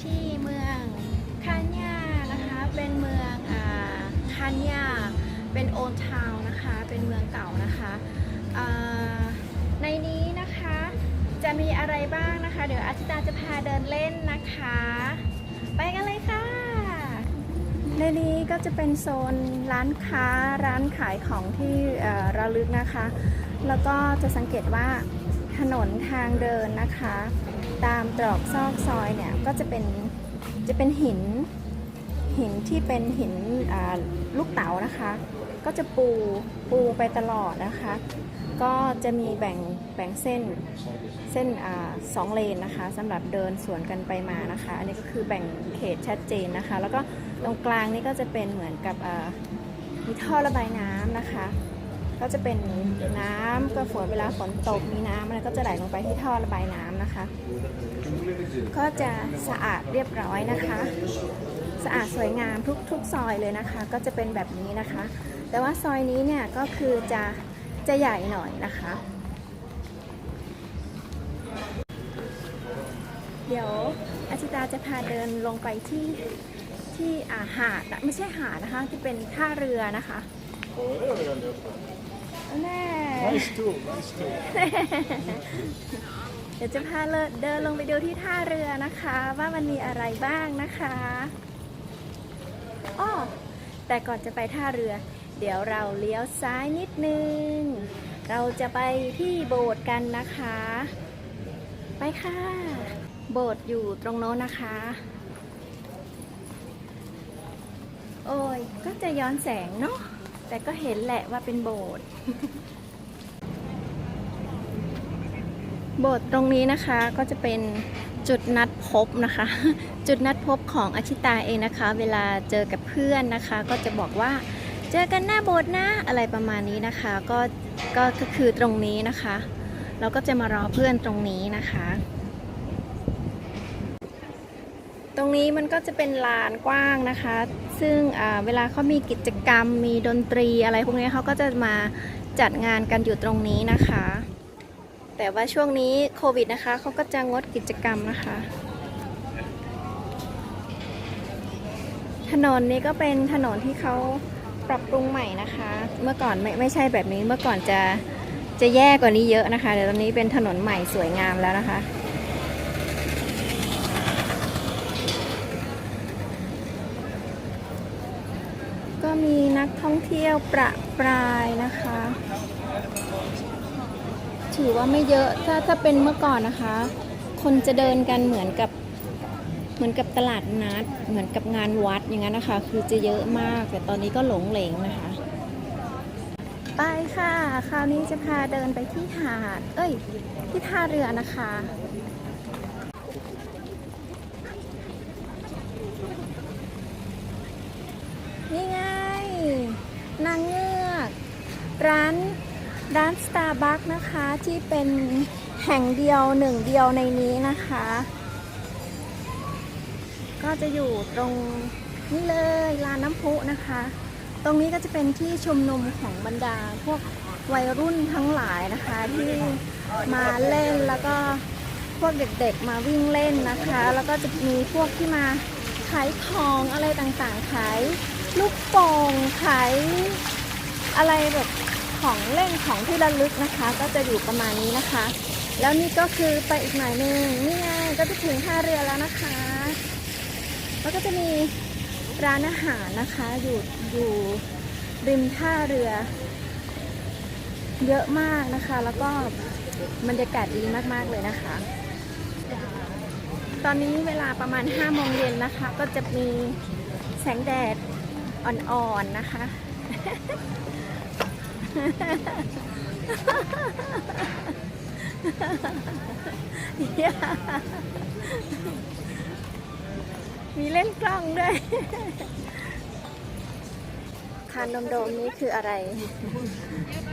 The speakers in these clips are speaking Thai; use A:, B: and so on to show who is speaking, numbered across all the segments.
A: ที่เมืองคานยานะคะ เป็นเมืองอ่าคานยาเป็นโอนทาวนะคะ เป็นเมืองเก่านะคะในนี้นะคะจะมีอะไรบ้างนะคะ เดี๋ยวอาทิตาจะพาเดินเล่นนะคะ ไปกันเลยค่ะ ในนี้ก็จะเป็นโซนร้านค้าร้านขายของที่ระลึกนะคะ แล้วก็จะสังเกตว่าถนนทางเดินนะคะ ตามตรอกซอกซอยเนี่ยก็จะเป็นจะเป็นหินหินที่เป็นหินลูกเต๋านะคะ ก็จะปูปูไปตลอดนะคะ ก็จะมีแบ่งแบ่งเส้นเส้นอสองเลนนะคะสำหรับเดินสวนกันไปมานะคะ อันนี้ก็คือแบ่งเขตชัดเจนนะคะ แล้วก็ตรงกลางนี่ก็จะเป็นเหมือนกับมีท่อระบายน้ำนะคะ ก็จะเป็นน้ำก็ฝนเวลาฝนตกมีน้ำอะไรก็จะไหลลงไปที่ท่อระบายน้ำนะคะ ก็จะสะอาดเรียบร้อยนะคะ สะอาดสวยงามทุกทุกซอยเลยนะคะ ก็จะเป็นแบบนี้นะคะ แต่ว่าซอยนี้เนี่ยก็คือจะจะใหญ่หน่อยนะคะ เดี๋ยวอาชิตาจะพาเดินลงไปที่ที่อาหาดไม่ใช่หาดนะคะที่เป็นท่าเรือนะคะ แน่
B: Nice too, nice too.
A: เดี๋ยวจะพาเลเดินลงไปดูที่ท่าเรือนะคะ ว่ามันมีอะไรบ้างนะคะอ้อแต่ก่อนจะไปท่าเรือ เดี๋ยวเราเลี้ยวซ้ายนิดนึง เราจะไปที่โบสถ์กันนะคะ ไปค่ะ โบสถ์อยู่ตรงโน้นนะคะ โอ้ยก็จะย้อนแสงเนาะ แต่ก็เห็นแหละว่าเป็นโบสถ์โบสถ์ตรงนี้นะคะก็จะเป็นจุดนัดพบนะคะ จุดนัดพบของอาชิตาเองนะคะ เวลาเจอกับเพื่อนนะคะ ก็จะบอกว่าเจอกันหน้าโบสถ์นะอะไรประมาณนี้นะคะก็ก็ก็คือตรงนี้นะคะ เราก็จะมารอเพื่อนตรงนี้นะคะ ต รงนี้มันก็จะเป็นลานกว้างนะคะ ซึ่งเวลาเขามีกิจกรรมมีดนตรีอะไรพวกนี้เขาก็จะมาจัดงานกันอยู่ตรงนี้นะคะ แต่ว่าช่วงนี้โควิดนะคะเขาก็จะงดกิจกรรมนะคะ ถนนนี้ก็เป็นถนนที่เขาปรับปรุงใหม่นะคะ เมื่อก่อนไม่ไม่ใช่แบบนี้เมื่อก่อนจะจะแย่กว่านี้เยอะนะคะเดี๋ยวตอนนี้เป็นถนนใหม่สวยงามแล้วนะคะ ก็มี นักท่องเที่ยวประปรายนะคะ ถือว่าไม่เยอะถ้าถ้าเป็นเมื่อก่อนนะคะ คนจะเดินกันเหมือนกับเหมือนกับตลาดนัด เหมือนกับงานวัดอย่างนั้นนะคะ คือจะเยอะมากแต่ตอนนี้ก็หลงเหลงนะคะ ไปค่ะ คราวนี้จะพาเดินไปที่หาด เอ้ย ที่ท่าเรือนะคะ นี่ไง นางเงือก ร้านร้าน Starbucks นะคะที่เป็นแห่งเดียวหนึ่งเดียวในนี้นะคะ ก็จะอยู่ตรงนี่เลยลานน้ำพุนะคะ ตรงนี้ก็จะเป็นที่ชุมนุมของบรรดาพวกวัยรุ่นทั้งหลายนะคะ ที่มาเล่นแล้วก็พวกเด็กๆมาวิ่งเล่นนะคะ แล้วก็จะมีพวกที่มาขายของอะไรต่างๆขายลูกโป่งขายอะไรแบบ ของเล่นของที่ระลึกนะคะ ก็จะอยู่ประมาณนี้นะคะ แล้วนี่ก็คือไปอีกหน่อยหนึงนี่ไงก็จะถึงท่าเรือแล้วนะคะ แล้วก็จะมีร้านอาหารนะคะอยู่อยู่ริมท่าเรือ เยอะมากนะคะ แล้วก็บรรยากาศดีมากๆเลยนะคะ ตอนนี้เวลาประมาณ5โมงเย็นนะคะ ก็จะมีแสงแดดอ่อนๆนะคะ มีเล่นกล้องด้วยอาคารโดมๆนี้คืออะไร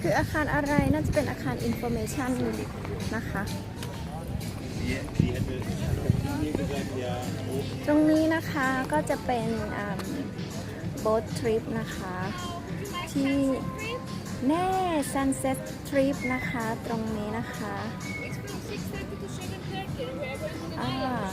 A: คืออาคารอะไร น่าจะเป็นอาคารอินโฟเมชันนะคะ ตรงนี้นะคะก็จะเป็นโบ๊ททริปนะคะ ที่ แน่ Sunset Trip นะคะ ตรงนี้นะคะ
C: It's from 6.30 to 7.30
A: Ah,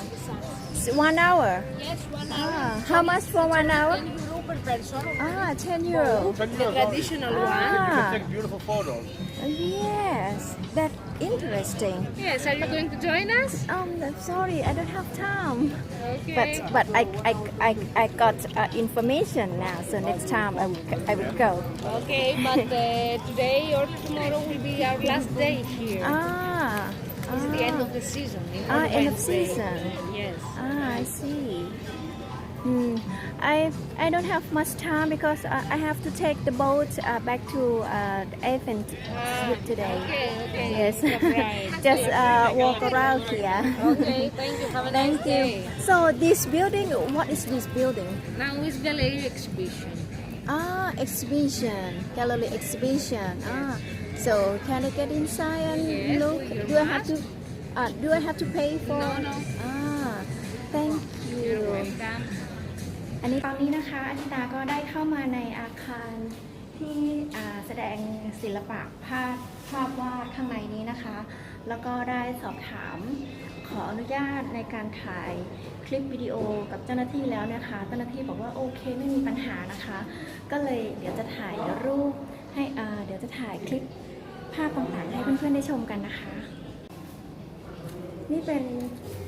A: s- one hour.
B: Yes, one
A: Ah, how much for one hour?
B: 10 euro per person.
A: Ah, 10 euro.
C: Ten
B: The
C: euros only.
B: traditional
A: Ah.
B: one.
C: You can take beautiful photos.
A: Yes, that's interesting.
B: Yes, are you going to join us?
A: Um, I'm sorry, I don't have time.
B: Okay.
A: But but I I, I, I got uh, information now, so next time I will, I will go.
B: Okay, but uh, today or tomorrow will be our last day here.
A: Ah,
B: It's the end
A: ah,
B: of the season.
A: ah, end of season.
B: Yes.
A: Ah, I see. Hmm. I I don't have much time because I, I have to take the boat uh, back to uh, the event
B: Ah,
A: today.
B: Okay, okay.
A: Yes,
B: right.
A: just uh, walk around here.
B: Okay, thank you. Have a
A: Thank
B: nice
A: you.
B: day.
A: So this building, what is this building?
B: Now is gallery exhibition.
A: Ah, exhibition, gallery exhibition. Ah, so can I get inside and
B: Yes,
A: look? Do I have to? Uh, do I have to pay for?
B: No, no.
A: Ah, thank you.
B: You're welcome.
A: อันนี้ตอนนี้นะคะอาทิตาก็ได้เข้ามาในอาคารที่แสดงศิลปะภาพภาพวาดข้างในนี้นะคะ แล้วก็ได้สอบถามขออนุญาตในการถ่ายคลิปวิดีโอกับเจ้าหน้าที่แล้วนะคะ เจ้าหน้าที่บอกว่าโอเคไม่มีปัญหานะคะ ก็เลยเดี๋ยวจะถ่ายรูปให้เดี๋ยวจะถ่ายคลิปภาพต่างๆให้เพื่อนๆได้ชมกันนะคะ นี่เป็น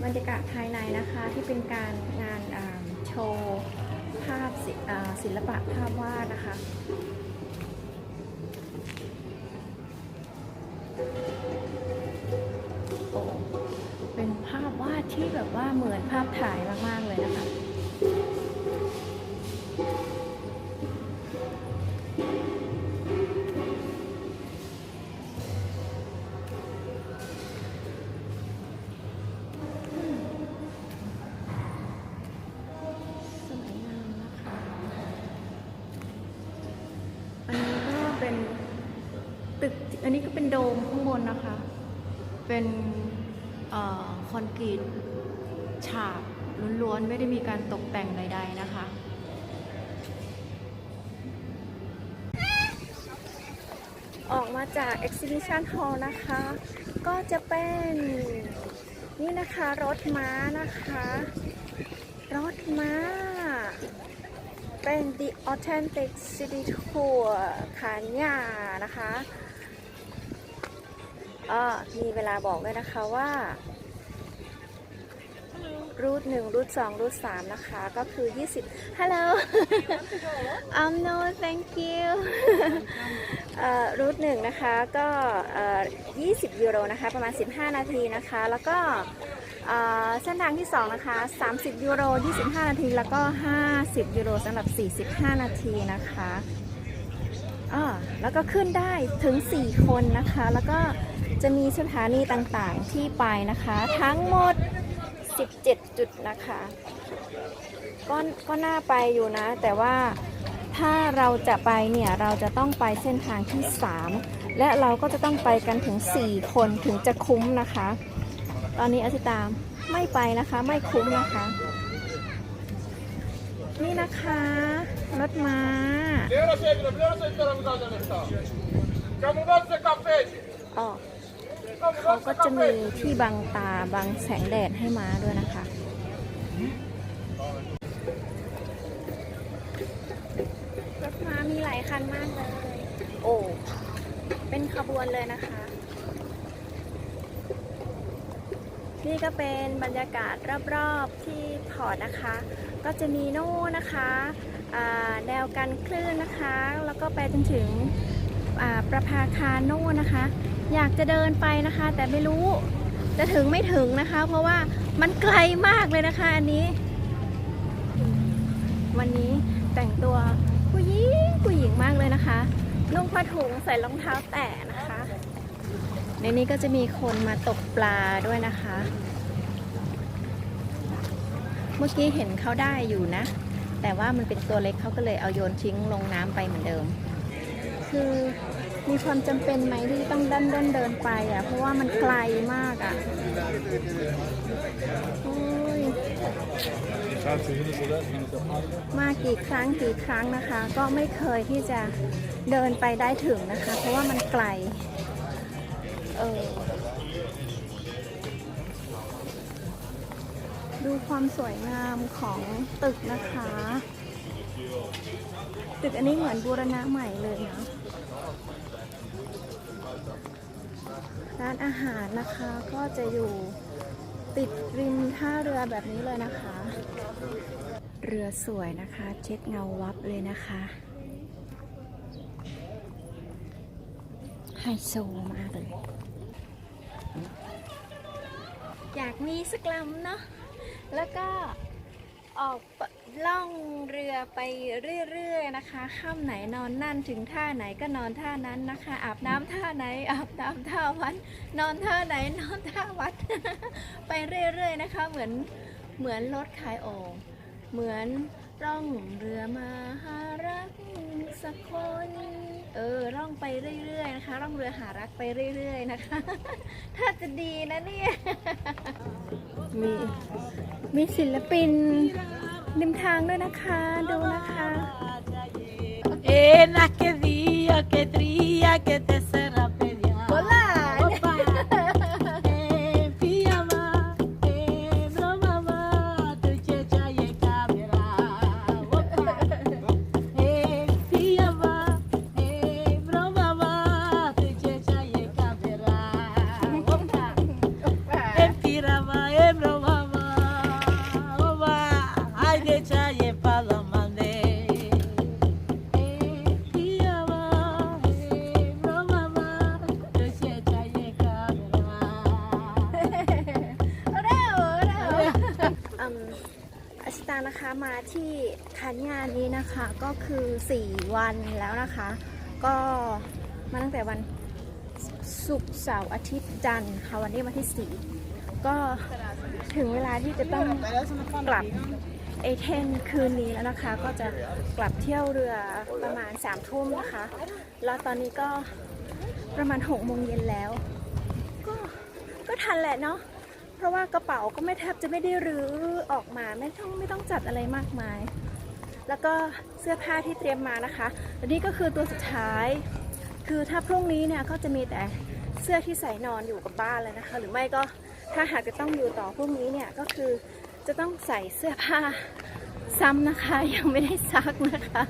A: บรรยากาศภายในนะคะที่เป็นการงานอ่าโชว์ภาพศิอ่าศิลปะภาพวาดนะคะโอ้เป็นภาพวาดที่แบบว่าเหมือนภาพถ่ายมาก ๆ เลยนะคะ อันนี้ก็เป็นโดมข้างบนนะคะ เป็นออคอนกรีตฉาบล้วนๆ ไม่ได้มีการตกแต่งใดๆนะคะ ออกมาจาก Exhibition Hall นะคะ ก็จะเป็นนี่นะคะรถม้านะคะ รถม้า เป็น The Authentic City Tour ขานยานะคะ อ่ามีเวลาบอกด้วยนะคะว่า รูทหนึ่งรูทสองรูทสามนะคะ ก็คือ 20 Hello um no thank you รูทหนึ่งนะคะก็เอ่อ20 ยูโรนะคะ ประมาณ 15 นาทีนะคะ แล้วก็เอ่อเส้นทางที่ 2 นะคะ 30 ยูโร 25 นาที แล้วก็ 50 ยูโรสำหรับ 45 นาทีนะคะอ่าแล้วก็ขึ้นได้ถึง 4 คนนะคะ แล้วก็ จะมีสถานีต่างๆที่ไปนะคะ ทั้งหมด 17 จุดนะคะก็ก็น่าไปอยู่นะ แต่ว่าถ้าเราจะไปเนี่ย เราจะต้องไปเส้นทางที่ 3 และเราก็จะต้องไปกันถึง 4 คนถึงจะคุ้มนะคะ ตอนนี้อาทิตามไม่ไปนะคะไม่คุ้มนะคะ นี่นะคะรถม้า
C: Buonasera, buonasera, buonasera. Camuflaggio e caffè.
A: อ๋อ เขาก็จะมีที่บังตาบังแสงแดดให้ม้าด้วยนะคะ รถม้ามีหลายคันมากเลย โอ้ เป็นขบวนเลยนะคะ นี่ก็เป็นบรรยากาศรอบๆที่พอร์ตนะคะ ก็จะมีโน่นนะคะอ่าแนวกันคลื่นนะคะ แล้วก็ไปจนถึงอ่าประภาคารโน่นนะคะ อยากจะเดินไปนะคะ แต่ไม่รู้จะถึงไม่ถึงนะคะ เพราะว่ามันไกลมากเลยนะคะ อันนี้ วันนี้แต่งตัวผู้หญิงผู้หญิงมากเลยนะคะนุ่งผ้าถุงใส่รองเท้าแตะนะคะ ในนี้ก็จะมีคนมาตกปลาด้วยนะคะ เมื่อกี้เห็นเขาได้อยู่นะ แต่ว่ามันเป็นตัวเล็กเขาก็เลยเอาโยนทิ้งลงน้ำไปเหมือนเดิม คือ มีความจำเป็นไหมที่ต้องเดินเดินเดินไปอะ เพราะว่ามันไกลมากอะโอ้ยมากี่ครั้งกี่ครั้งนะคะ ก็ไม่เคยที่จะเดินไปได้ถึงนะคะ เพราะว่ามันไกล เออ ดูความสวยงามของตึกนะคะ ตึกอันนี้เหมือนบูรณะใหม่เลยนะ ร้านอาหารนะคะก็จะอยู่ติดริมท่าเรือแบบนี้เลยนะคะ เรือสวยนะคะ เช็ดเงาวับเลยนะคะไฮโซมากเลยอยากมีสักลำเนาะแล้วก็ ออกล่องเรือไปเรื่อยๆนะคะค่ำไหนนอนนั่นถึงท่าไหนก็นอนท่านั้นนะคะ อาบน้ำท่าไหนอาบน้ำท่าวัดนอนท่าไหนนอนท่าวัด ไปเรื่อยๆนะคะ เหมือนเหมือนรถขายโอ่งเหมือน ร่องเรือมาหารักสักคน เออร่องไปเรื่อยๆนะคะร่องเรือหารักไปเรื่อยๆนะคะ ถ้าจะดีนะเนี่ยมีมีศิลปินริมทางด้วยนะคะ ดูนะคะ ก็คือ 4 วันแล้วนะคะ ก็มาตั้งแต่วันศุกร์เสาร์อาทิตย์จันทร์ค่ะวันนี้วันที่ 4 ก็ถึงเวลาที่จะต้องกลับเอเธนคืนนี้แล้วนะคะ ก็จะกลับเที่ยวเรือประมาณ3ามทุ่มนะคะ แล้วตอนนี้ก็ประมาณ6โมงเย็นแล้ว ก็ก็ทันแหละเนาะเพราะว่ากระเป๋าก็ไม่แทบจะไม่ได้รื้อออกมาไม่ต้องไม่ต้องจัดอะไรมากมาย แล้วก็เสื้อผ้าที่เตรียมมานะคะอันนี้ก็คือตัวสุดท้าย คือถ้าพรุ่งนี้เนี่ยก็จะมีแต่เสื้อที่ใส่นอนอยู่กับบ้านเลยนะคะ หรือไม่ก็ถ้าหากจะต้องอยู่ต่อพรุ่งนี้เนี่ยก็คือจะต้องใส่เสื้อผ้าซ้ำนะคะ ยังไม่ได้ซักนะคะ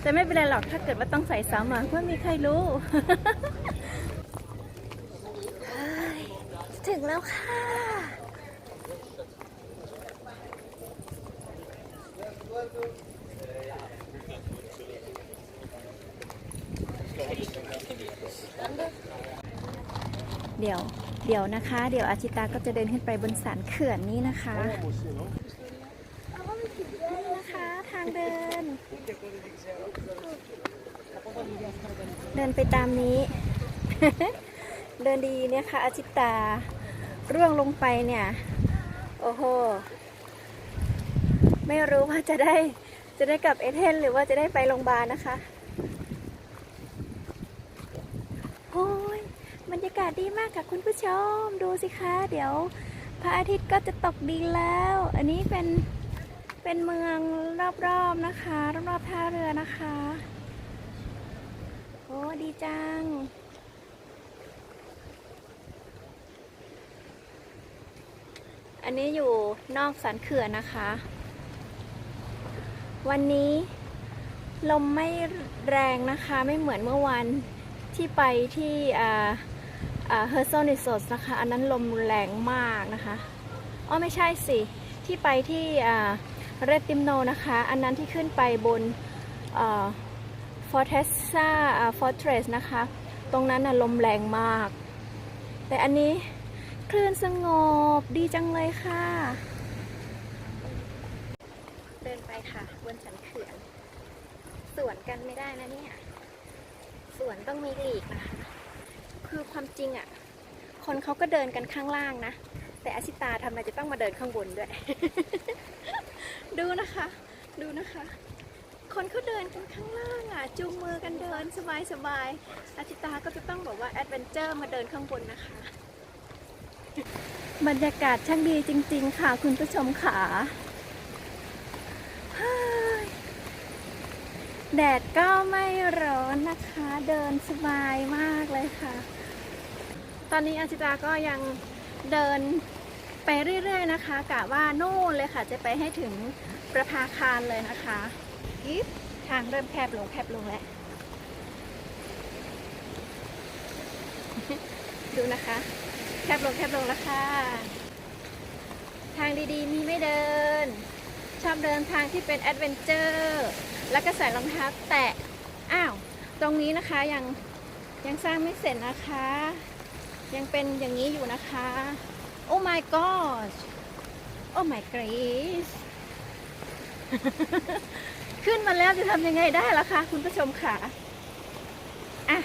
A: แต่ไม่เป็นไรหรอกถ้าเกิดว่าต้องใส่ซ้ำอะไม่มีใครรู้ถึงแล้วค่ะ เดี๋ยวเดี๋ยวนะคะ เดี๋ยวอาชิตาก็จะเดินขึ้นไปบนสันเขื่อนนี้นะคะนี่นะคะ ทางเดิน เดินไปตามนี้ เดินดีเนี่ยค่ะอาชิตาร่วงลงไปเนี่ย โอ้โห ไม่รู้ว่าจะได้จะได้กลับเอเธนหรือว่าจะได้ไปโรงพยาบาลนะคะ โอ้ยบ รยากาศดีมากค่ะคุณผู้ชม ดูสิคะ เดี๋ยวพระอาทิตย์ก็จะตกดินแล้ว อันนี้เป็นเป็นเมืองรอบๆนะคะรอบๆท่าเรือนะคะโอ้ดีจังอันนี้อยู่นอกสันเขื่อนนะคะ วันนี้ลมไม่แรงนะคะ ไม่เหมือนเมื่อวานที่ไปที่อ่า เฮอร์โซนิโซสนะคะ อันนั้นลมแรงมากนะคะ อ๋อไม่ใช่สิ ที่ไปที่เรติมโนนะคะ อันนั้นที่ขึ้นไปบนฟอร์เทสซาฟอร์เทรสนะคะ ตรงนั้นน่ะลมแรงมาก แต่อันนี้คลื่นสงบดีจังเลยค่ะ เดินไปค่ะ บนสันเขื่อน สวนกันไม่ได้นะเนี่ย สวนต้องมีหลีกนะคะ คือความจริงอะ่ะ คนเขาก็เดินกันข้างล่างนะ แต่อาชิตาทำไมจะต้องมาเดินข้างบนด้วย ดูนะคะ ดูนะคะ คนเขาเดินกันข้างล่างอะจูงมือกันเดินสบายสบายๆอาชิตาก็จะต้องบอกว่าแอดเวนเจอร์มาเดินข้างบนนะคะ บรรยากาศช่างดีจริง ๆ ค่ะ คุณผู้ชมขาแดดก็ไม่ร้อนนะคะ เดินสบายมากเลยค่ะ ตอนนี้อาชิตาก็ยังเดินไปเรื่อย ๆ นะคะกะว่าโน่นเลยค่ะ จะไปให้ถึงประภาคารเลยนะคะยิบทางเริ่มแคบลงแคบลงแล้ว ดูนะคะ แคบลงแคบลงแล้วค่ะ ทางดีๆ มีไม่เดิน ชอบเดินทางที่เป็นแอดเวนเจอร์ แล้วก็ใส่รองเท้าแตะ อ้าว ตรงนี้นะคะยังยังสร้างไม่เสร็จนะคะ ยังเป็นอย่างนี้อยู่นะคะ โอ้ my god โอ้ my grace ขึ้นมาแล้วจะทำยังไงได้ล่ะคะคุณผู้ชมค่ะอะ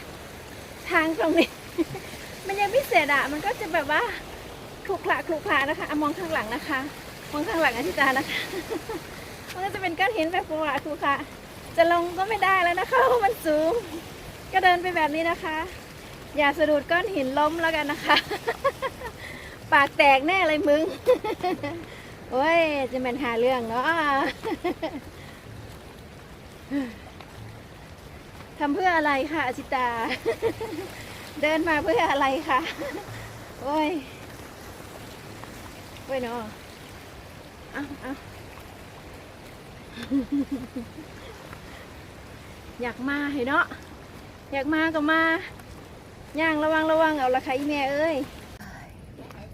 A: ทางตรงนี้ มันยังไม่เสร็จอะมันก็จะแบบว่าคลุกคละคลุกคละนะคะอมองข้างหลังนะคะมองข้างหลังอธิตานะคะมันก็จะเป็นก้อนหินแบบคลุกคละคลุกคละจะลงก็ไม่ได้แล้วนะคะเพราะมันสูง ก็เดินไปแบบนี้นะคะ อย่าสะดุดก้อนหินล้มแล้วกันนะคะ ปากแตกแน่เลยมึง โอ้ย จะเป็นหาเรื่องเนาะทำเพื่ออะไรคะอชิตา เดินมาเพื่ออะไรคะโอ้ยโอ้ยเนาะเอาเอาอยากมาเหรอเนาะอยากมาก็มา ย่างระวังระวังเอาละค่ะอีแม่เอ้ย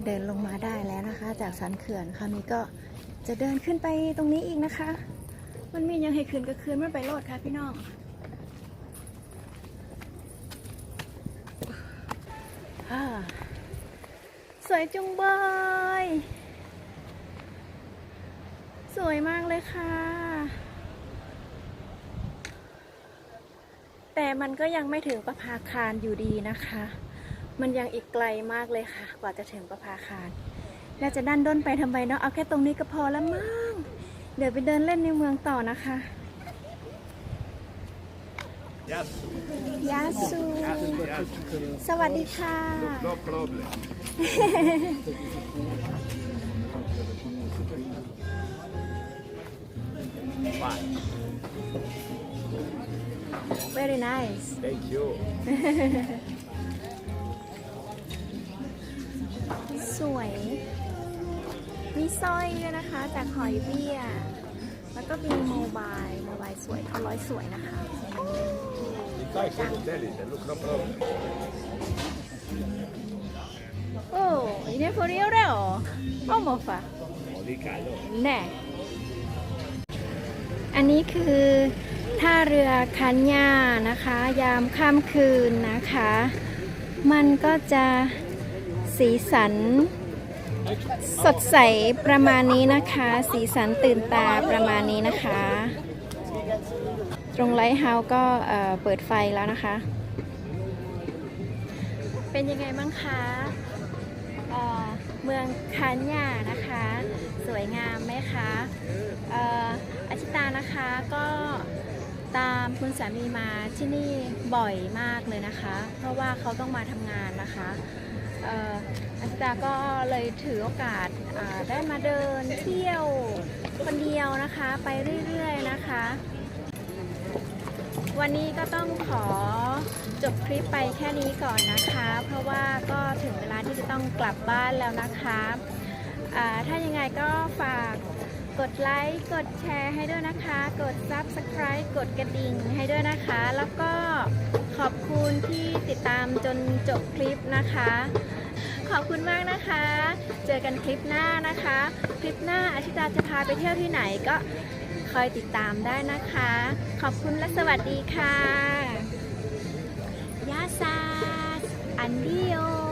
A: เดินลงมาได้แล้วนะคะ จากสันเขื่อนค่ะมีก็จะเดินขึ้นไปตรงนี้อีกนะคะ มันมียังให้คืนก็คืนมันไปโลดค่ะพี่น้องอ่าสวยจุงเบย สวยมากเลยค่ะ แต่มันก็ยังไม่ถึงประภาคารอยู่ดีนะคะ มันยังอีกไกลมากเลยค่ะ กว่าจะถึงประภาคาร แล้วจะดันด้นไปทำไมเนาะเอาแค่ตรงนี้ก็พอแล้วมั้งเดี๋ยวไปเดินเล่นในเมืองต่อนะคะ
C: Yes.
A: ยาสูสวัสดีค่ะ
C: No problem. Fine.
A: Very nice
C: Thank you.
A: สวย มีสร้อยด้วยนะคะ จากหอยเบี้ย แล้วก็มีโมบายโมบายสวยเขาร้อยสวยนะคะ
C: It's nice to tell it. Look, no problem.
A: โอ้ยเนี่ยพอเรียวได้หรอโอ้โมฟะ
C: Oli caldo.
A: แน่อันนี้คือ ท่าเรือคันย่านะคะ ยามค่ำคืนนะคะ มันก็จะสีสัน สดใสประมาณนี้นะคะ สีสันตื่นตาประมาณนี้นะคะ ตรงไลท์เฮาส์ก็เปิดไฟแล้วนะคะ เป็นยังไงบ้างคะเเมืองคานยานะคะ สวยงามไหมคะอออาชิตานะคะก็ ตามคุณสามีมาที่นี่บ่อยมากเลยนะคะ เพราะว่าเขาต้องมาทำงานนะคะอ่ออาชิตาก็เลยถือโอกาสได้มาเดินเที่ยวคนเดียวนะคะไปเรื่อยๆนะคะ วันนี้ก็ต้องขอจบคลิปไปแค่นี้ก่อนนะคะ เพราะว่าก็ถึงเวลาที่จะต้องกลับบ้านแล้วนะคะ ถ้ายังไงก็ฝาก กดไลค์ กดแชร์ให้ด้วยนะคะ กด Subscribe กดกระดิ่งให้ด้วยนะคะ แล้วก็ขอบคุณที่ติดตามจนจบคลิปนะคะ ขอบคุณมากนะคะ เจอกันคลิปหน้านะคะ คลิปหน้าอาชิตาจะพาไปเที่ยวที่ไหนก็คอยติดตามได้นะคะ ขอบคุณและสวัสดีค่ะยาซาอันเดียว